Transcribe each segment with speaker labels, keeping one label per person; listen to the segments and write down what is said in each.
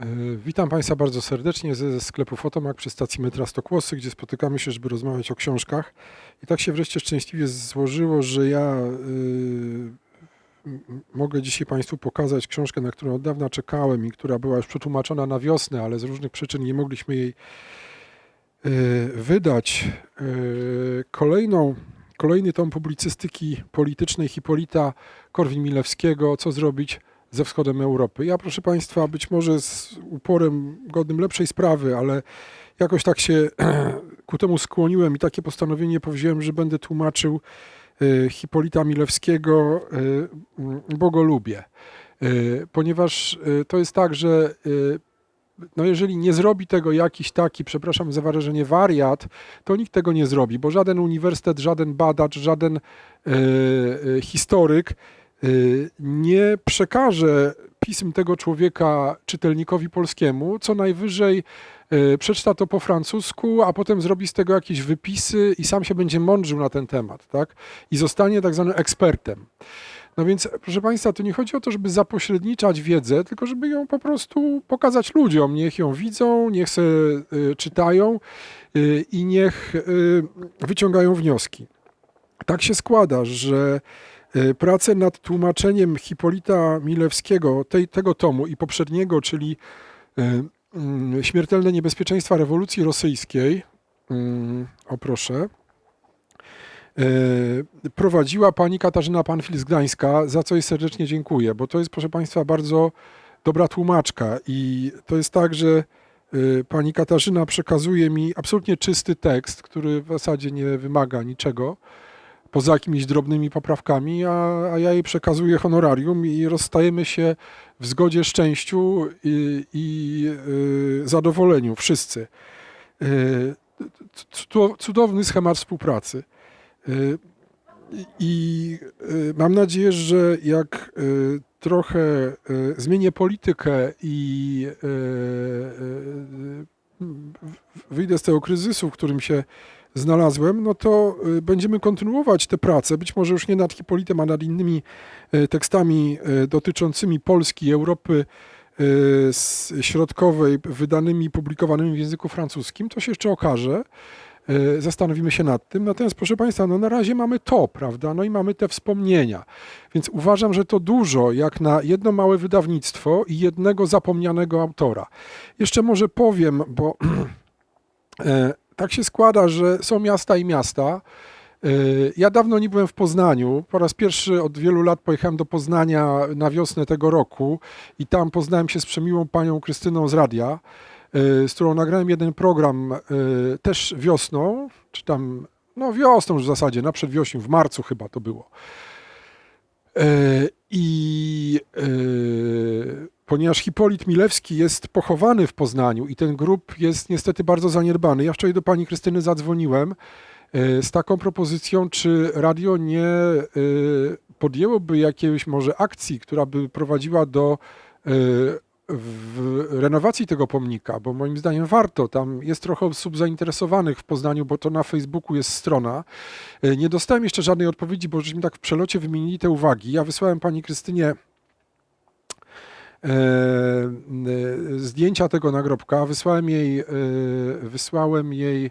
Speaker 1: E, Witam Państwa bardzo serdecznie ze sklepu Fotomak przy stacji metra Stokłosy, gdzie spotykamy się, żeby rozmawiać o książkach. I tak się wreszcie szczęśliwie złożyło, że ja y, mogę dzisiaj Państwu pokazać książkę, na którą od dawna czekałem i która była już przetłumaczona na wiosnę, ale z różnych przyczyn nie mogliśmy jej y, wydać. Y, Kolejną, kolejny tom publicystyki politycznej Hipolita Korwin-Milewskiego, Co zrobić ze wschodem Europy. Ja, proszę Państwa, być może z uporem godnym lepszej sprawy, ale jakoś tak się ku temu skłoniłem i takie postanowienie powziąłem, że będę tłumaczył y, Hipolita Milewskiego, y, bo go lubię. Y, Ponieważ to jest tak, że no jeżeli nie zrobi tego jakiś taki, przepraszam za wyrażenie, wariat, to nikt tego nie zrobi, bo żaden uniwersytet, żaden badacz, żaden historyk nie przekaże pism tego człowieka czytelnikowi polskiemu, co najwyżej y, przeczyta to po francusku, a potem zrobi z tego jakieś wypisy i sam się będzie mądrzył na ten temat, tak? I zostanie tak zwanym ekspertem. No więc, proszę Państwa, tu nie chodzi o to, żeby zapośredniczać wiedzę, tylko żeby ją po prostu pokazać ludziom. Niech ją widzą, niech se y, czytają y, i niech y, wyciągają wnioski. Tak się składa, że y, pracę nad tłumaczeniem Hipolita Milewskiego, tej, tego tomu i poprzedniego, czyli y, mm, Śmiertelne niebezpieczeństwa rewolucji rosyjskiej, mm, o proszę, y, prowadziła pani Katarzyna Panfil z Gdańska, za co jej serdecznie dziękuję, bo to jest, proszę Państwa, bardzo dobra tłumaczka i to jest tak, że pani Katarzyna przekazuje mi absolutnie czysty tekst, który w zasadzie nie wymaga niczego, poza jakimiś drobnymi poprawkami, a, a ja jej przekazuję honorarium i rozstajemy się w zgodzie, szczęściu i, i y, zadowoleniu wszyscy. Y, cu- Cudowny schemat współpracy. Y, I y, mam nadzieję, że jak y, trochę y, zmienię politykę i wyjdę z tego kryzysu, w którym się znalazłem, no to y, będziemy kontynuować tę pracę, być może już nie nad Hipolitem, a nad innymi y, tekstami y, dotyczącymi Polski Europy środkowej, wydanymi, publikowanymi w języku francuskim. To się jeszcze okaże. Y, Zastanowimy się nad tym. Natomiast, proszę Państwa, no na razie mamy to, prawda? No i mamy te wspomnienia. Więc uważam, że to dużo, jak na jedno małe wydawnictwo i jednego zapomnianego autora. Jeszcze może powiem, bo e, tak się składa, że są miasta i miasta. E, Ja dawno nie byłem w Poznaniu. Po raz pierwszy od wielu lat pojechałem do Poznania na wiosnę tego roku i tam poznałem się z przemiłą panią Krystyną z radia, e, z którą nagrałem jeden program e, też wiosną, czy tam, no wiosną już w zasadzie, na przedwiośniu, w marcu chyba to było. E, I ponieważ Hipolit Milewski jest pochowany w Poznaniu i ten grób jest niestety bardzo zaniedbany, ja wczoraj do pani Krystyny zadzwoniłem z taką propozycją, czy radio nie podjęłoby jakiejś może akcji, która by prowadziła do w renowacji tego pomnika, bo moim zdaniem warto. Tam jest trochę osób zainteresowanych w Poznaniu, bo to na Facebooku jest strona. E, Nie dostałem jeszcze żadnej odpowiedzi, bo żeśmy tak w przelocie wymienili te uwagi. Ja wysłałem pani Krystynie e, e, zdjęcia tego nagrobka, wysłałem jej, wysłałem jej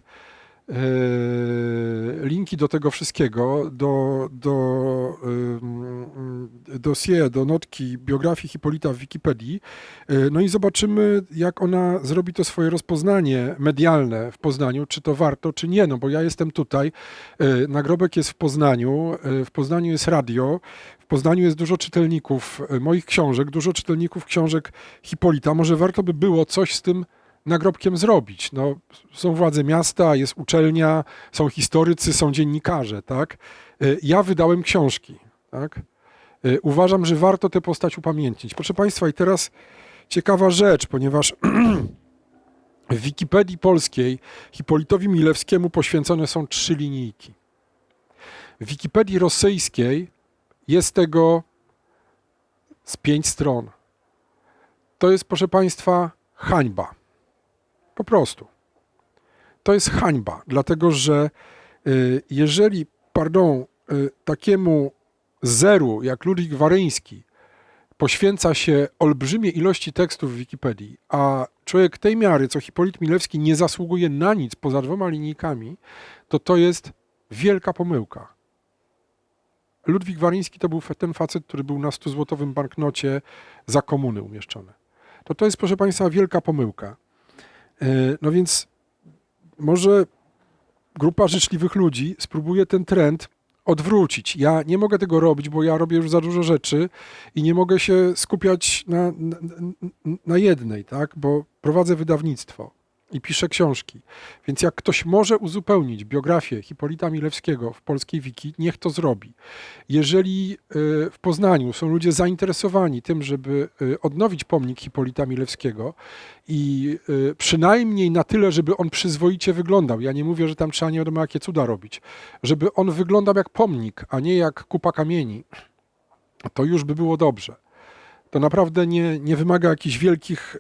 Speaker 1: linki do tego wszystkiego, do, do ym, dossier, do notki biografii Hipolita w Wikipedii. E, No i zobaczymy, jak ona zrobi to swoje rozpoznanie medialne w Poznaniu, czy to warto, czy nie, no bo ja jestem tutaj, nagrobek jest w Poznaniu, w Poznaniu jest radio, w Poznaniu jest dużo czytelników moich książek, dużo czytelników książek Hipolita. Może warto by było coś z tym nagrobkiem zrobić. No, są władze miasta, jest uczelnia, są historycy, są dziennikarze, tak? E, Ja wydałem książki, tak? E, Uważam, że warto tę postać upamiętnić. Proszę Państwa, i teraz ciekawa rzecz, ponieważ w Wikipedii polskiej Hipolitowi Milewskiemu poświęcone są trzy linijki. W Wikipedii rosyjskiej jest tego z pięć stron. To jest, proszę Państwa, hańba. Po prostu. To jest hańba, dlatego że y, jeżeli, pardon, y, takiemu zeru jak Ludwik Waryński poświęca się olbrzymie ilości tekstów w Wikipedii, a człowiek tej miary, co Hipolit Milewski, nie zasługuje na nic poza dwoma linijkami, to to jest wielka pomyłka. Ludwik Wariński to był ten facet, który był na 100-złotowym banknocie za komuny umieszczony. To to jest, proszę Państwa, wielka pomyłka. E, no więc może grupa życzliwych ludzi spróbuje ten trend odwrócić. Ja nie mogę tego robić, bo ja robię już za dużo rzeczy i nie mogę się skupiać na, na, na jednej, tak? bo prowadzę wydawnictwo i piszę książki. Więc jak ktoś może uzupełnić biografię Hipolita Milewskiego w polskiej wiki, niech to zrobi. Jeżeli y, w Poznaniu są ludzie zainteresowani tym, żeby y, odnowić pomnik Hipolita Milewskiego i y, przynajmniej na tyle, żeby on przyzwoicie wyglądał, ja nie mówię, że tam trzeba nie wiadomo jakie cuda robić, żeby on wyglądał jak pomnik, a nie jak kupa kamieni, to już by było dobrze. To naprawdę nie, nie wymaga jakichś wielkich,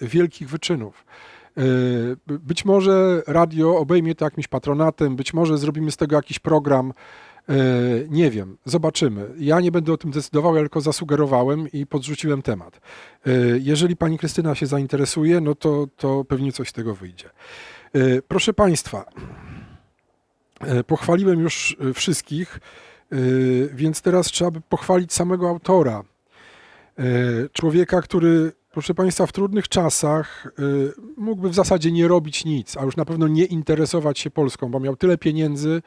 Speaker 1: wielkich wyczynów. Yy, być może radio obejmie to jakimś patronatem, być może zrobimy z tego jakiś program. Yy, nie wiem, zobaczymy. Ja nie będę o tym decydował, tylko zasugerowałem i podrzuciłem temat. Yy, jeżeli pani Krystyna się zainteresuje, no to, to pewnie coś z tego wyjdzie. Proszę państwa, pochwaliłem już wszystkich, więc teraz trzeba by pochwalić samego autora. Człowieka, który proszę Państwa, w trudnych czasach y, mógłby w zasadzie nie robić nic, a już na pewno nie interesować się Polską, bo miał tyle pieniędzy,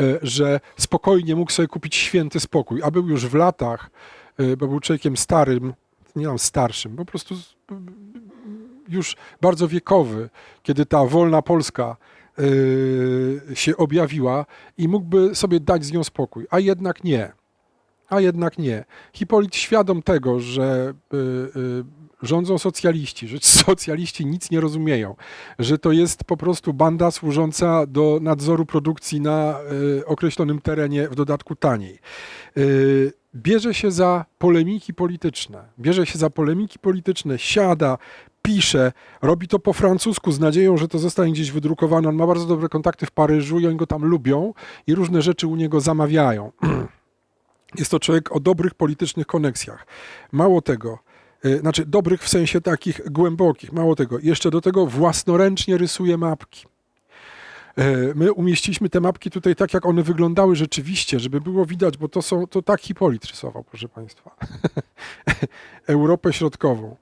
Speaker 1: y, że spokojnie mógł sobie kupić święty spokój, a był już w latach, y, bo był człowiekiem starym, nie mam starszym, po prostu już bardzo wiekowy, kiedy ta wolna Polska się objawiła i mógłby sobie dać z nią spokój, a jednak nie. A jednak nie. Hipolit świadom tego, że rządzą socjaliści, że socjaliści nic nie rozumieją, że to jest po prostu banda służąca do nadzoru produkcji na y, określonym terenie, w dodatku taniej. Y, bierze się za polemiki polityczne, bierze się za polemiki polityczne, siada, pisze, robi to po francusku z nadzieją, że to zostanie gdzieś wydrukowane. On ma bardzo dobre kontakty w Paryżu i oni go tam lubią i różne rzeczy u niego zamawiają. Jest to człowiek o dobrych politycznych koneksjach. Mało tego, Y, znaczy dobrych w sensie takich głębokich. Mało tego, jeszcze do tego własnoręcznie rysuje mapki. Y, my umieściliśmy te mapki tutaj tak, jak one wyglądały rzeczywiście, żeby było widać, bo to są, to tak Hipolit rysował, proszę Państwa. Europę Środkową.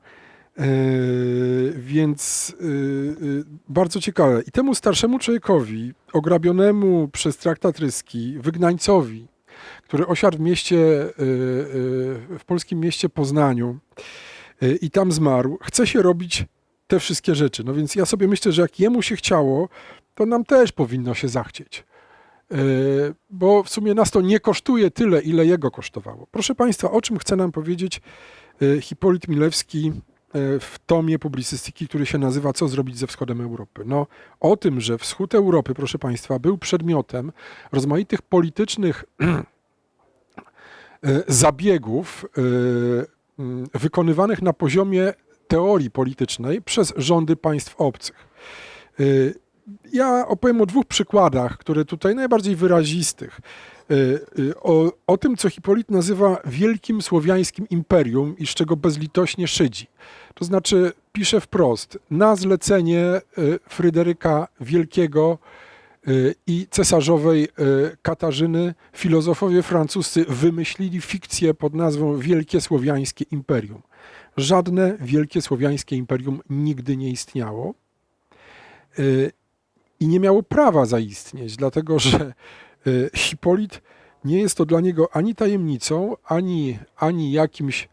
Speaker 1: Yy, więc bardzo ciekawe. I temu starszemu człowiekowi, ograbionemu przez traktat ryski, wygnańcowi, który osiadł w mieście, yy, w polskim mieście Poznaniu, Y, i tam zmarł, chce się robić te wszystkie rzeczy. No więc ja sobie myślę, że jak jemu się chciało, to nam też powinno się zachcieć. Bo w sumie nas to nie kosztuje tyle, ile jego kosztowało. Proszę Państwa, o czym chce nam powiedzieć Hipolit Milewski w tomie publicystyki, który się nazywa Co zrobić ze wschodem Europy? No, o tym, że wschód Europy, proszę Państwa, był przedmiotem rozmaitych politycznych zabiegów Mm, wykonywanych na poziomie teorii politycznej przez rządy państw obcych. Y, ja opowiem o dwóch przykładach, które tutaj najbardziej wyrazistych. O, o tym, co Hipolit nazywa wielkim słowiańskim imperium i z czego bezlitośnie szydzi. To znaczy, pisze wprost, na zlecenie Fryderyka Wielkiego i cesarzowej y, Katarzyny filozofowie francuscy wymyślili fikcję pod nazwą Wielkie Słowiańskie Imperium. Żadne Wielkie Słowiańskie Imperium nigdy nie istniało y, i nie miało prawa zaistnieć, dlatego że Hipolit nie jest to dla niego ani tajemnicą, ani, ani jakimś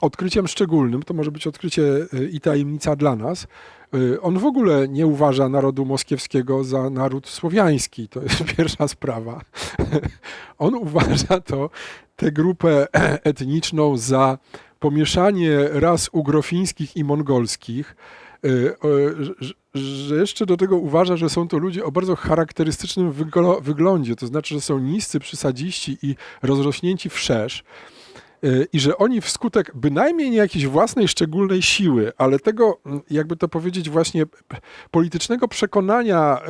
Speaker 1: odkryciem szczególnym, to może być odkrycie i tajemnica dla nas, Y, on w ogóle nie uważa narodu moskiewskiego za naród słowiański. To jest pierwsza sprawa. On uważa to, tę grupę etniczną za pomieszanie ras ugrofińskich i mongolskich, y, że jeszcze do tego uważa, że są to ludzie o bardzo charakterystycznym wyglądzie, to znaczy, że są niscy przysadziści i rozrośnięci wszerz y, i że oni wskutek bynajmniej nie jakiejś własnej szczególnej siły, ale tego, mm, jakby to powiedzieć, właśnie politycznego przekonania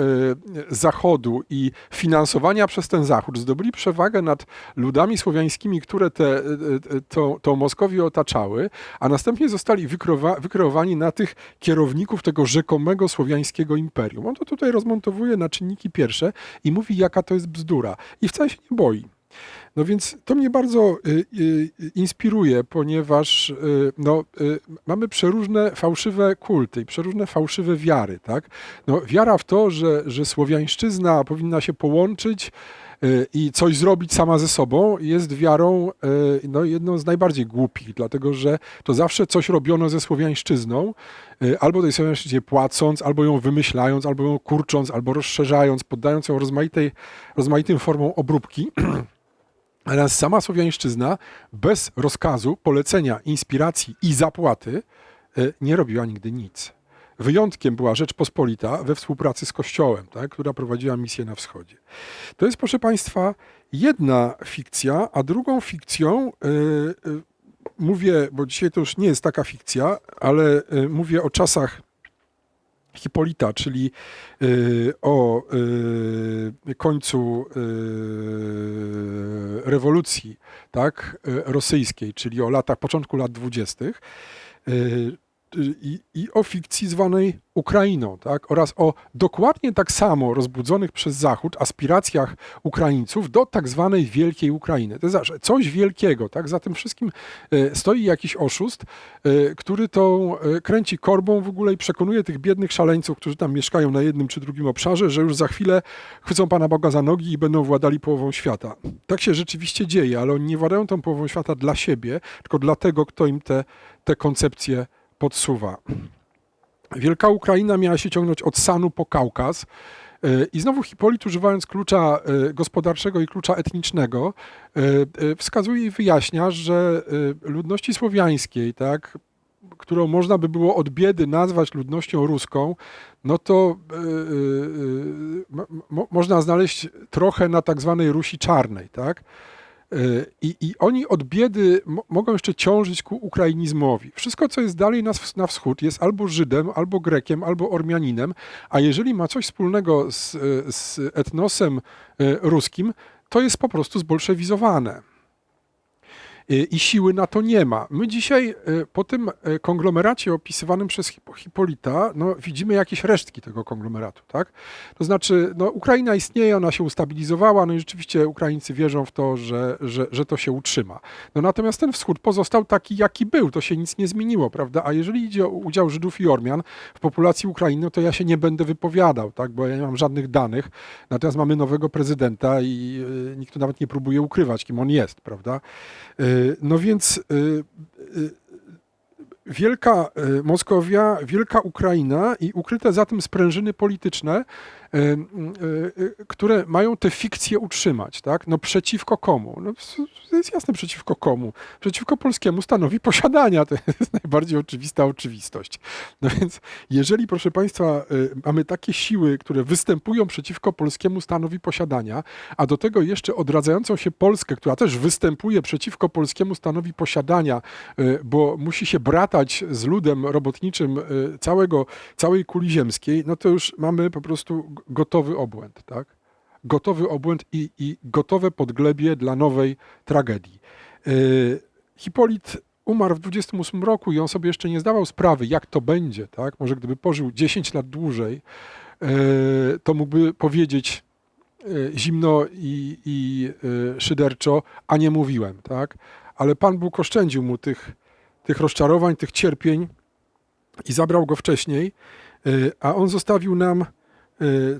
Speaker 1: y, Zachodu i finansowania przez ten Zachód zdobyli przewagę nad ludami słowiańskimi, które te, y, y, tą Moskowię otaczały, a następnie zostali wykreowa- wykreowani na tych kierowników tego rzekomego słowiańskiego imperium. On to tutaj rozmontowuje na czynniki pierwsze i mówi, jaka to jest bzdura. I wcale się nie boi. No więc to mnie bardzo y, y, inspiruje, ponieważ y, no, y, mamy przeróżne fałszywe kulty i przeróżne fałszywe wiary. Tak? No, wiara w to, że, że słowiańszczyzna powinna się połączyć y, i coś zrobić sama ze sobą, jest wiarą y, no, jedną z najbardziej głupich, dlatego że to zawsze coś robiono ze słowiańszczyzną, y, albo tej słowiańszczyźnie płacąc, albo ją wymyślając, albo ją kurcząc, albo rozszerzając, poddając ją rozmaitej, rozmaitym formom obróbki. Natomiast sama słowiańszczyzna bez rozkazu, polecenia, inspiracji i zapłaty e, nie robiła nigdy nic. Wyjątkiem była Rzeczpospolita we współpracy z Kościołem, tak, która prowadziła misję na wschodzie. To jest, proszę Państwa, jedna fikcja, a drugą fikcją, e, mówię, bo dzisiaj to już nie jest taka fikcja, ale e, mówię o czasach Hipolita, czyli y, o y, końcu y, rewolucji tak, rosyjskiej, czyli o latach, początku lat dwudziestych i, i o fikcji zwanej Ukrainą, tak, oraz o dokładnie tak samo rozbudzonych przez Zachód aspiracjach Ukraińców do tak zwanej Wielkiej Ukrainy. To znaczy coś wielkiego, tak, za tym wszystkim e, stoi jakiś oszust, e, który tą e, kręci korbą w ogóle i przekonuje tych biednych szaleńców, którzy tam mieszkają na jednym czy drugim obszarze, że już za chwilę chwycą Pana Boga za nogi i będą władali połową świata. Tak się rzeczywiście dzieje, ale oni nie władają tą połową świata dla siebie, tylko dla tego, kto im te, te koncepcje podsuwa. Wielka Ukraina miała się ciągnąć od Sanu po Kaukaz. E, I znowu Hipolit, używając klucza e, gospodarczego i klucza etnicznego, e, wskazuje i wyjaśnia, że ludności słowiańskiej, tak, którą można by było od biedy nazwać ludnością ruską, no to mo- mo- można znaleźć trochę na tak zwanej Rusi Czarnej, tak? E, I, I oni od biedy mo- mogą jeszcze ciążyć ku ukrainizmowi. Wszystko, co jest dalej na, na wschód, jest albo Żydem, albo Grekiem, albo Ormianinem, a jeżeli ma coś wspólnego z, e, z etnosem e, ruskim, to jest po prostu zbolszewizowane. E, I siły na to nie ma. My dzisiaj e, po tym e, konglomeracie opisywanym przez Hip- Hipolita no, widzimy jakieś resztki tego konglomeratu. Tak? To znaczy, no, Ukraina istnieje, ona się ustabilizowała, no i rzeczywiście Ukraińcy wierzą w to, że, że, że to się utrzyma. No, natomiast ten wschód pozostał taki, jaki był, to się nic nie zmieniło, prawda? A jeżeli idzie o udział Żydów i Ormian w populacji Ukrainy, no to ja się nie będę wypowiadał, tak? bo ja nie mam żadnych danych. Natomiast mamy nowego prezydenta i y, nikt tu nawet nie próbuje ukrywać, kim on jest, prawda? No więc y, y, Wielka y, Moskowia, Wielka Ukraina i ukryte za tym sprężyny polityczne, które mają te fikcje utrzymać, tak? No przeciwko komu? No, jest jasne przeciwko komu. Przeciwko polskiemu stanowi posiadania. To jest najbardziej oczywista oczywistość. No więc jeżeli, proszę Państwa, y, mamy takie siły, które występują przeciwko polskiemu stanowi posiadania, a do tego jeszcze odradzającą się Polskę, która też występuje przeciwko polskiemu stanowi posiadania, y, bo musi się bratać z ludem robotniczym y, całego, całej kuli ziemskiej, no to już mamy po prostu gotowy obłęd, tak? Gotowy obłęd i, i gotowe podglebie dla nowej tragedii. Y, Hipolit umarł w 28 roku i on sobie jeszcze nie zdawał sprawy, jak to będzie, tak? Może gdyby pożył 10 lat dłużej, y, to mógłby powiedzieć y, zimno i, i szyderczo, a nie mówiłem, tak? Ale Pan Bóg oszczędził mu tych, tych rozczarowań, tych cierpień i zabrał go wcześniej, a on zostawił nam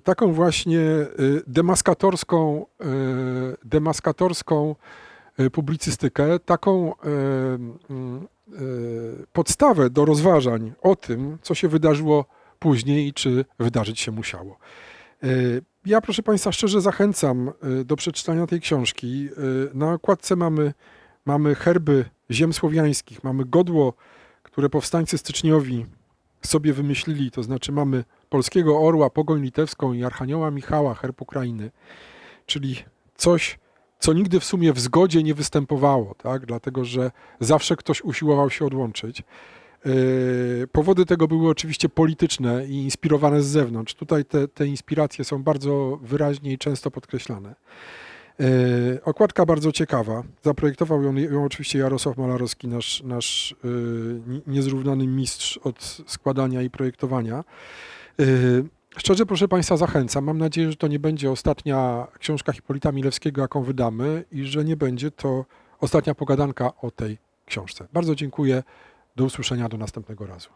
Speaker 1: taką właśnie y, demaskatorską, y, demaskatorską y, publicystykę, taką y, y, podstawę do rozważań o tym, co się wydarzyło później i czy wydarzyć się musiało. Y, Ja, proszę Państwa, szczerze zachęcam y, do przeczytania tej książki. Y, Na okładce mamy, mamy herby ziem słowiańskich, mamy godło, które powstańcy styczniowi sobie wymyślili, to znaczy mamy polskiego orła, pogoń litewską i archanioła Michała, herb Ukrainy, czyli coś, co nigdy w sumie w zgodzie nie występowało, tak? dlatego że zawsze ktoś usiłował się odłączyć. Yy, Powody tego były oczywiście polityczne i inspirowane z zewnątrz. Tutaj te, te inspiracje są bardzo wyraźnie i często podkreślane. Yy, Okładka bardzo ciekawa. Zaprojektował ją, ją oczywiście Jarosław Malarowski, nasz, nasz ni- niezrównany mistrz od składania i projektowania. Yy, Szczerze, proszę Państwa, zachęcam. Mam nadzieję, że to nie będzie ostatnia książka Hipolita Milewskiego, jaką wydamy i że nie będzie to ostatnia pogadanka o tej książce. Bardzo dziękuję. Do usłyszenia do następnego razu.